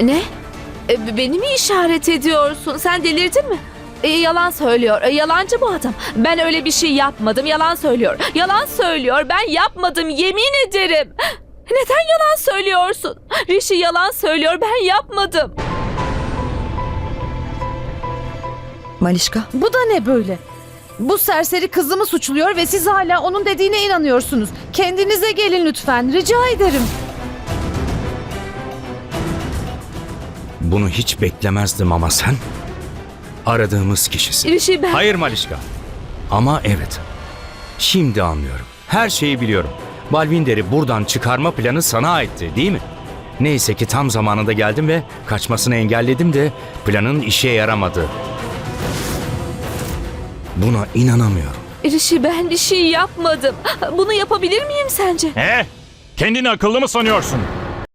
Ne? E, beni mi işaret ediyorsun? Sen delirdin mi? E, yalan söylüyor. E, yalancı bu adam. Ben öyle bir şey yapmadım. Yalan söylüyor. Yalan söylüyor. Ben yapmadım. Yemin ederim. Neden yalan söylüyorsun? Rishi yalan söylüyor. Ben yapmadım. Malişka, Bu da ne böyle? Bu serseri kızımı suçluyor ve siz hala onun dediğine inanıyorsunuz. Kendinize gelin lütfen, rica ederim. Bunu hiç beklemezdim ama sen aradığımız kişisin. Rishi ben... Hayır Malişka. Ama evet. Şimdi anlıyorum. Her şeyi biliyorum. Balvinder'i buradan çıkarma planı sana aitti değil mi? Neyse ki tam zamanında geldim ve kaçmasını engelledim de planın işe yaramadı. Buna inanamıyorum. Rishi ben bir şey yapmadım. Bunu yapabilir miyim sence? He? Kendini akıllı mı sanıyorsun?